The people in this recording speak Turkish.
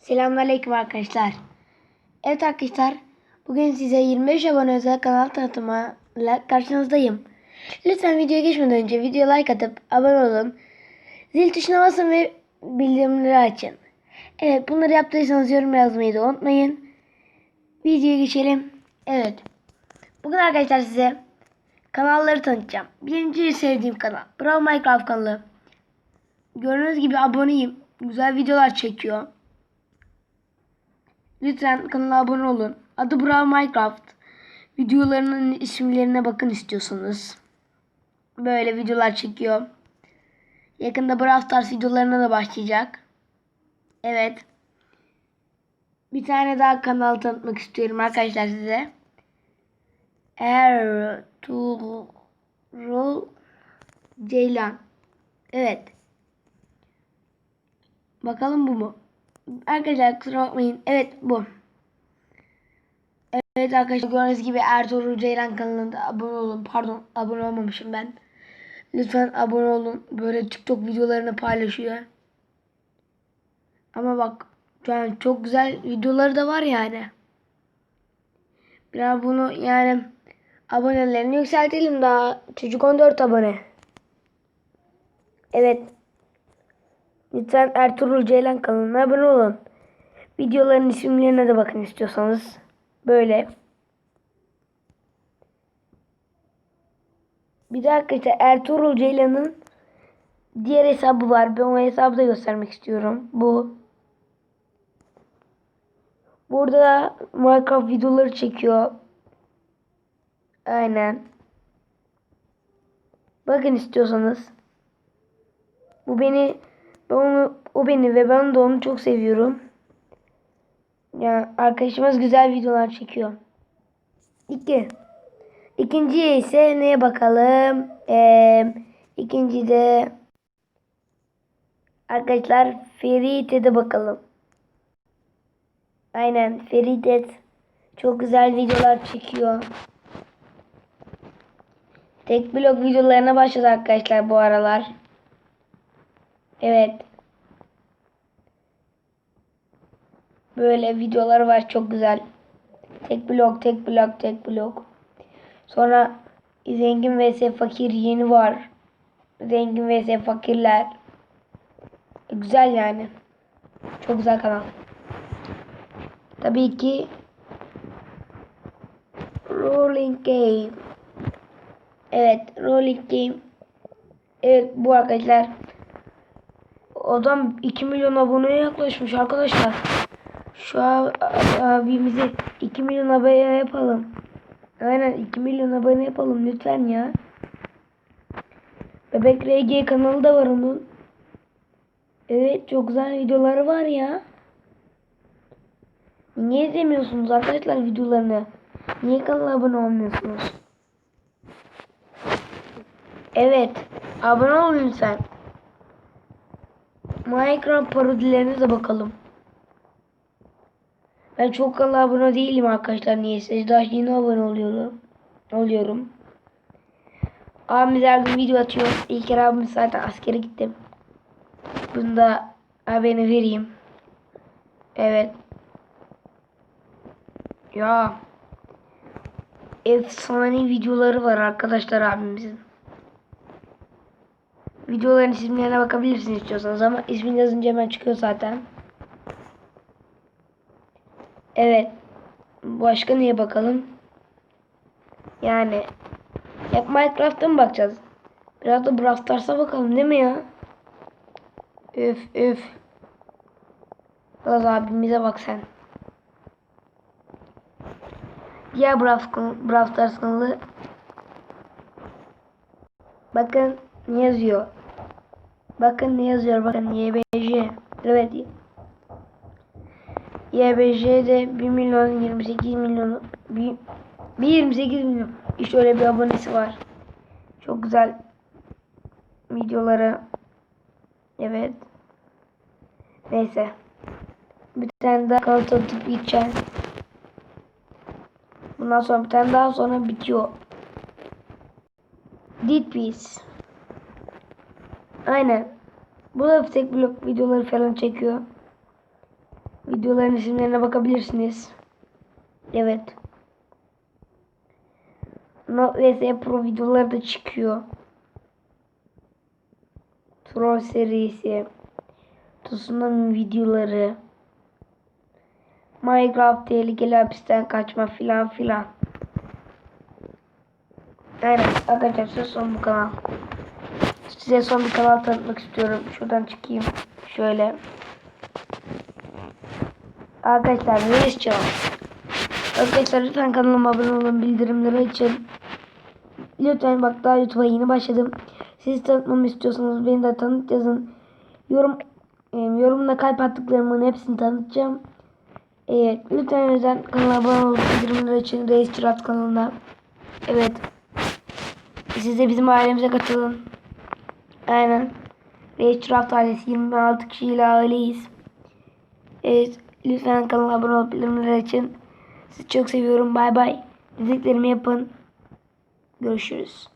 Selamünaleyküm arkadaşlar. Evet arkadaşlar. Bugün size 25 abone özel kanal tanıtımıyla karşınızdayım. Lütfen videoya geçmeden önce videoya like atıp abone olun. Zil tuşuna basın ve bildirimleri açın. Evet bunları yaptıysanız yorum yazmayı da unutmayın. Videoya geçelim. Evet. Bugün arkadaşlar size kanalları tanıtacağım. Birinci sevdiğim kanal. Bravo Minecraft kanalı. Gördüğünüz gibi aboneyim. Güzel videolar çekiyor. Lütfen kanala abone olun. Adı Bravo Minecraft. Videolarının isimlerine bakın istiyorsanız. Böyle videolar çekiyor. Yakında Brawl Stars videolarına da başlayacak. Evet. Bir tane daha kanal tanıtmak istiyorum arkadaşlar size. Ertuğrul Ceylan. Evet. Bakalım bu mu? Arkadaşlar kusura bakmayın. Evet bu. Evet arkadaşlar gördüğünüz gibi Ertuğrul Ceylan kanalında abone olun. Pardon abone olmamışım ben. Lütfen abone olun. Böyle TikTok videolarını paylaşıyor. Ama bak an çok güzel videoları da var yani. Biraz bunu yani abonelerini yükseltelim daha. Çocuk 14 abone. Evet. Lütfen Ertuğrul Ceylan kanalına abone olun. Videoların isimlerine de bakın istiyorsanız. Böyle. Bir de arkadaşlar Ertuğrul Ceylan'ın diğer hesabı var. Ben o hesabı da göstermek istiyorum. Bu. Burada Minecraft videoları çekiyor. Aynen. Bakın istiyorsanız. Bu beni ben onu, o beni ve ben de onu çok seviyorum. Yani arkadaşımız güzel videolar çekiyor. İki. İkinciye ise neye bakalım? Ee, ikinci de arkadaşlar Ferit'e bakalım. Aynen Ferit çok güzel videolar çekiyor. Tek blok videolarına başladı arkadaşlar bu aralar. Evet. Böyle videolar var çok güzel. Tek blok, tek blok, tek blok. Sonra zengin vs fakir yeni var. Zengin vs fakirler. Güzel yani. Çok güzel kanal. Tabii ki Rolling Game. Evet, Rolling Game. Evet bu arkadaşlar. Adam 2 milyon aboneye yaklaşmış arkadaşlar. Şu abimizi 2 milyon abone yapalım. Aynen 2 milyon abone yapalım lütfen ya. Bebek RG kanalı da var onun. Evet çok güzel videoları var ya. Niye izlemiyorsunuz arkadaşlar videolarını? Niye kanala abone olmuyorsunuz? Evet. Abone olun lütfen. Minecraft parodilerine de bakalım. Ben çok kanala abone değilim arkadaşlar niyeyse. Daha yeni abone oluyorum. Oluyorum. Abimiz her gün video atıyor. İlk kere abimiz zaten askere gittim. Bunu da haberini vereyim. Evet. Ya. Efsane videoları var arkadaşlar abimizin. Videoların isimlerine bakabilirsiniz istiyorsanız ama ismini yazınca hemen çıkıyor zaten. Evet. Başka neye bakalım? Yani hep Minecraft'a mı bakacağız? Biraz da Brawl Stars'a bakalım değil mi ya? Üf üf. Biraz abimize bak sen. Diğer Brawl, Brawl Stars kanalı. Bakın ne yazıyor. Bakın ne yazıyor. Bakın YBJ. Evet. YBJ'de 1 milyon 28 milyon 1, 28 milyon. İşte öyle bir abonesi var. Çok güzel videoları. Evet. Neyse. Bir tane daha kanal tanıtıp gideceğim. Bundan sonra bir tane daha sonra bitiyor. Dead Piece. Aynen. Bu da tek blok videoları falan çekiyor. Videoların isimlerine bakabilirsiniz. Evet. No vs Pro videoları da çıkıyor. Troll serisi. Tsunami videoları. Minecraft tehlikeli hapisten kaçma filan filan. Aynen arkadaşlar son bu kanal. Size son bir kanal tanıtmak istiyorum. Şuradan çıkayım. Şöyle. Arkadaşlar Reis Channel. Arkadaşlar lütfen kanalıma abone olun. Bildirimleri açın. Lütfen bak daha YouTube'a yeni başladım. Siz tanıtmamı istiyorsanız beni de tanıt yazın. Yorum e, yorumda kalp attıklarımın hepsini tanıtacağım. Evet lütfen özel kanala abone olup bildirimleri açın. Reis Çırat kanalına. Evet. Siz de bizim ailemize katılın. Aynen. Reis Çırat ailesi 26 kişiyle aileyiz. Evet. Lütfen kanala abone olup bildirimleri açın. Sizi çok seviyorum. Bay bay. Dediklerimi yapın. Görüşürüz.